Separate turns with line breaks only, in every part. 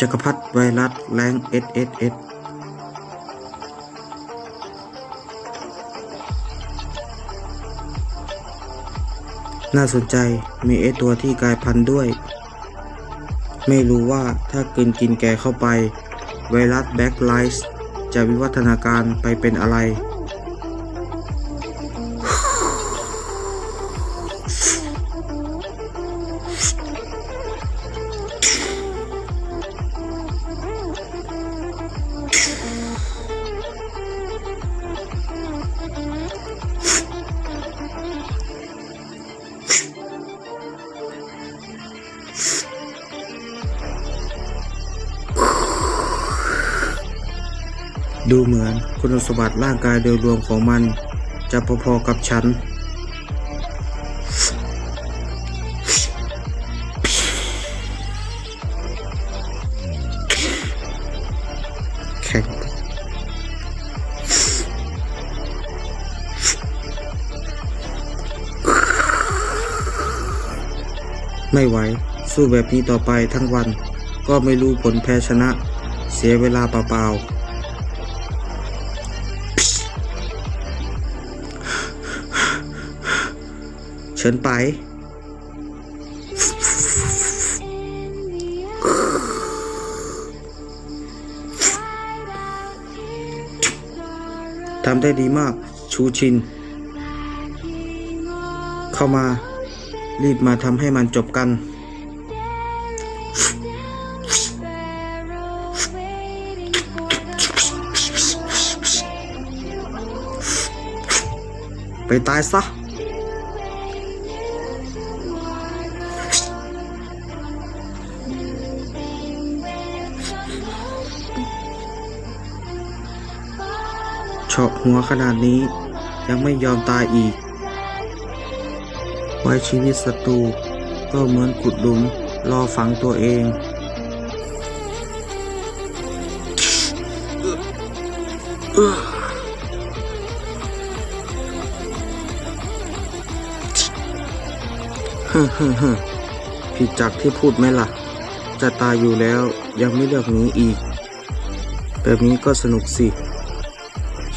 จักรพรรดิไวรัสแรง SSS น่าสนใจมีเอตัวที่กลายพันธุ์ด้วย ไม่รู้ว่าถ้ากินกินแกเข้าไป ไวรัสแบ็กไลท์จะวิวัฒนาการไปเป็นอะไร ดูเหมือนคุณสมบัติร่างกายโดยรวมของมันจะพอๆกับฉัน แข็ง ไม่ไหว สู้แบบนี้ต่อไปทั้งวัน ก็ไม่รู้ผลแพ้ชนะ เสียเวลาเปล่าๆ เชิญไป ทำได้ดีมาก ชูชิน เข้ามา รีบมาทำให้มันจบกัน ไปตายซะาะหัวขนาดนี้ยังไม่ยอมตายอีก ไว้ชีวิตศัตรูก็เหมือนขุดหลุมรอฝังตัวเองฮึ่มฮึ่มฮึ่มผิดจากที่พูดไหมล่ะ จะตายอยู่แล้วยังไม่เลือกหนีอีก แบบนี้ก็สนุกสิ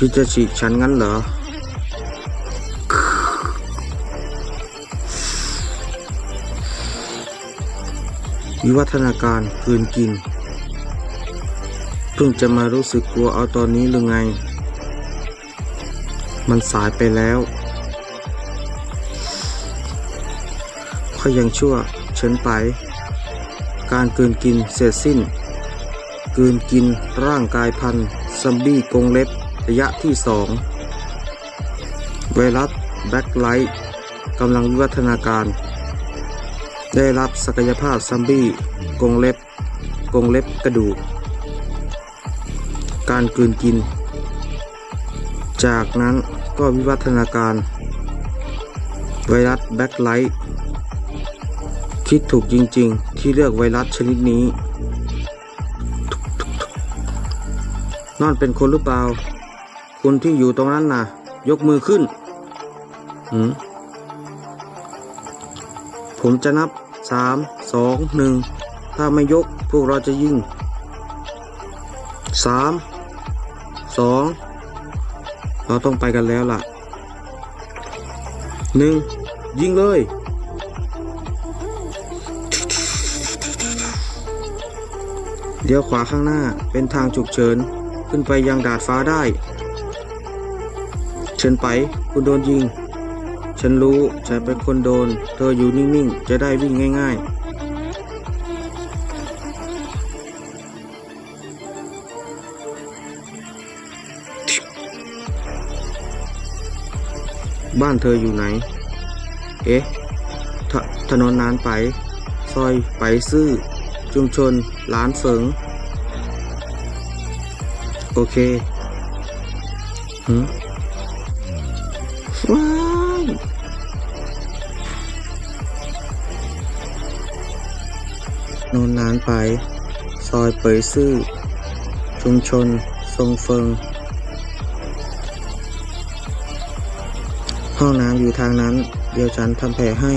คิดจะฉีกฉันงั้นเหรอ วิวัฒนาการคืนกิน เพิ่งจะมารู้สึกกลัวเอาตอนนี้หรือไง มันสายไปแล้วค่อยยังชั่วเฉินไป การเกินกินเสร็จสิ้นกลืนกินร่างกายพันซัมบี้กงเล็บ ระยะที่สองไวรัสแบ็คไลท์กำลังวิวัฒนาการ ได้รับศักยภาพซัมบี้กงเล็บ กงเล็บกระดูก การกลืนกิน จากนั้นก็วิวัฒนาการ ไวรัสแบ็คไลท์คิดถูกจริงๆ ที่เลือกไวรัสชนิดนี้นั่นเป็นคนหรือเปล่า คนที่อยู่ตรงนั้นน่ะยกมือขึ้นหืมผมจะนับสามสองหนึ่งถ้าไม่ยกพวกเราจะยิงสามสองเราต้องไปกันแล้วล่ะหนึ่งยิงเลยเดี๋ยวขวาข้างหน้าเป็นทางฉุกเฉิน ขึ้นไปยังดาดฟ้าได้ เชิญไป คุณโดนยิง ฉันรู้ ฉันเป็นคนโดน เธออยู่นิ่งๆ จะได้วิ่งง่าย ๆบ้านเธออยู่ไหน เอ๊ะถถนนนานไป ซอยไปซื่อ ชุมชนหลานเฟิง โอเคหืม ว้ายโนนนานไป ซอยเปยซื่อ ชุมชน ทรงเฟิง ห้องน้ำอยู่ทางนั้น เดี๋ยวฉันทำแผลให้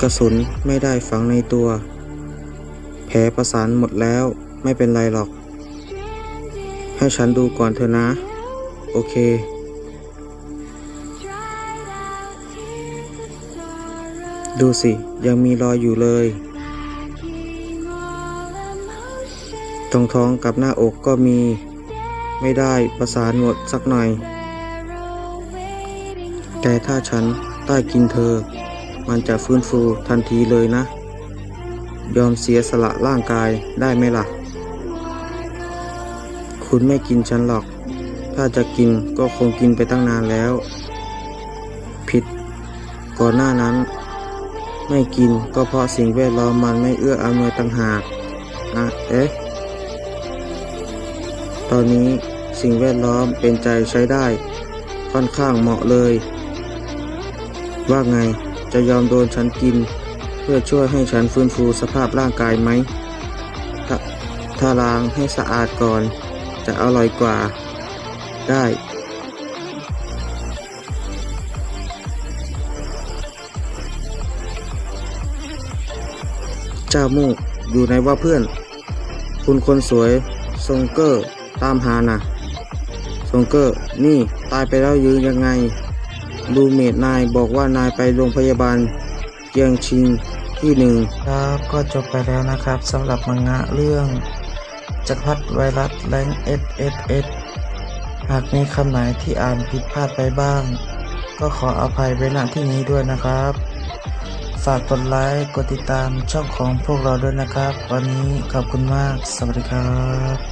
กระสุนไม่ได้ฝังในตัว แผลลประสานหมดแล้วไม่เป็นไรหรอก ให้ฉันดูก่อนเถอะนะ โอเค ดูสิ ยังมีรอยอยู่เลย ตรงท้องกับหน้าอกก็มี ไม่ได้ประสานหมดสักหน่อย แต่ถ้าฉันได้กินเธอ มันจะฟื้นฟูทันทีเลยนะ ยอมเสียสละร่างกายได้ไหมล่ะ คุณไม่กินฉันหรอก ถ้าจะกินก็คงกินไปตั้งนานแล้ว ผิด ก่อนหน้านั้น ไม่กินก็เพราะสิ่งแวดล้อมมันไม่เอื้ออำนวยต่างหากอะเอ๊ะตอนนี้สิ่งแวดล้อมเป็นใจใช้ได้ ค่อนข้างเหมาะเลย ว่าไงจะยอมโดนฉันกิน เพื่อช่วยให้ฉันฟื้นฟูสภาพร่างกายไหมถถ้าล้างให้สะอาดก่อน จะอร่อยกว่า ได้ จ้ามู่อยู่ไหนว่าเพื่อน คุณคนสวยทรงเกอร์ตามหานะทรงเกอร์นี่ตายไปแล้วยืนยังไงลูเมดนายบอกว่านายไปโรงพยาบาลเจียงชิงที่หนึ่งครับก็จบไปแล้วนะครับสำหรับมังงะเรื่องจักรพรรดิไวรัสแรงเอสเอสเอสหากมีคำไหนที่อ่านผิดพลาดไปบ้าง ก็ขออภัยไว้ณที่นี้ด้วยนะครับ ฝากกดไลค์ กดติดตามช่องของพวกเราด้วยนะครับ วันนี้ขอบคุณมาก สวัสดีครับ